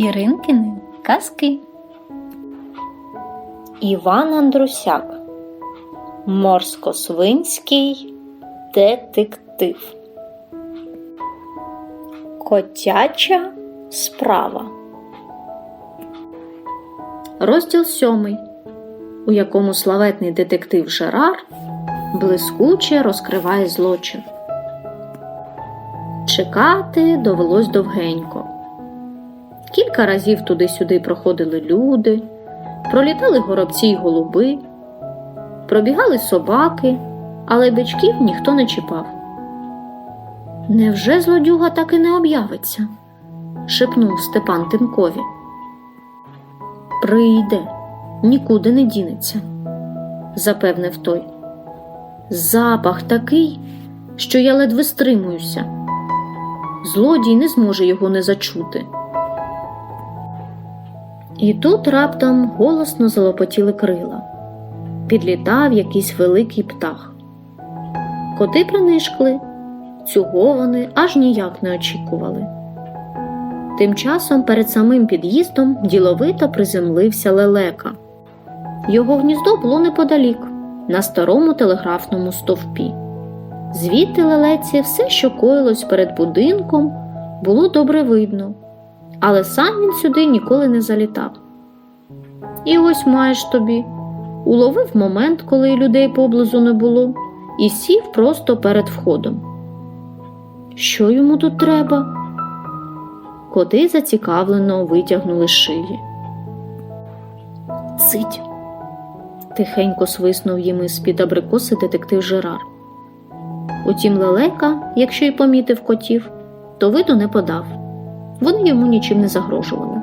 Іринкини казки. Іван Андрусяк Морсько-свинський детектив. Котяча справа. Розділ сьомий, у якому славетний детектив Жерар блискуче розкриває злочин. Чекати довелось довгенько. Кілька разів туди-сюди проходили люди, пролітали горобці й голуби, пробігали собаки, але бичків ніхто не чіпав. Невже злодюга так і не об'явиться? шепнув Степан Тимкові. Прийде, нікуди не дінеться, запевнив той. Запах такий, що я ледве стримуюся. Злодій не зможе його не зачути. І тут раптом голосно залопотіли крила. Підлітав якийсь великий птах. Коти принишкли, цього вони аж ніяк не очікували. Тим часом перед самим під'їздом діловито приземлився лелека. Його гніздо було неподалік, на старому телеграфному стовпі. Звідти лелеці все, що коїлось перед будинком, було добре видно, але сам він сюди ніколи не залітав. І ось маєш тобі, уловив момент, коли людей поблизу не було, і сів просто перед входом. Що йому тут треба? Коти зацікавлено витягнули шиї. Цить. тихенько свиснув їм із під абрикоси детектив Жерар. Утім, лелека, якщо й помітив котів, то виду не подав. Вони йому нічим не загрожували.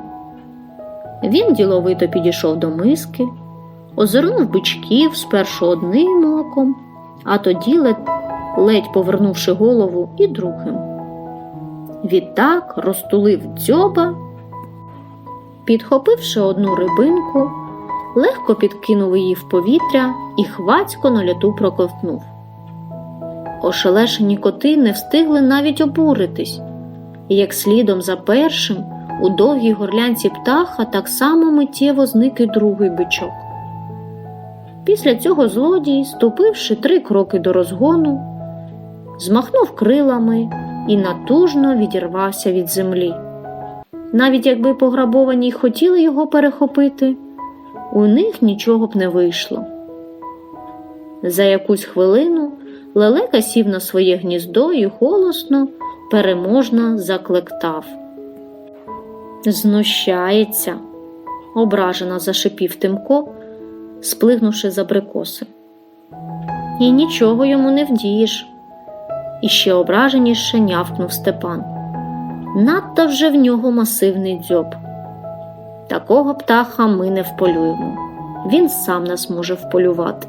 Він діловито підійшов до миски, озирнув бичків спершу одним оком, а тоді, ледь, ледь повернувши голову, і другим. Відтак розтулив дзьоба, підхопивши одну рибинку, легко підкинув її в повітря і хвацько на ляту проковтнув. Ошелешені коти не встигли навіть обуритись, і як слідом за першим у довгій горлянці птаха так само миттєво зник і другий бичок. Після цього злодій, ступивши три кроки до розгону, змахнув крилами і натужно відірвався від землі. Навіть якби пограбовані й хотіли його перехопити, у них нічого б не вийшло. За якусь хвилину лелека сів на своє гніздо і голосно, переможно заклектав. Знущається, ображено зашипів Тимко, сплигнувши з абрикоси. І нічого йому не вдієш. І ще ображеніше нявкнув Степан. Надто вже в нього масивний дзьоб. Такого птаха ми не вполюємо. Він сам нас може вполювати.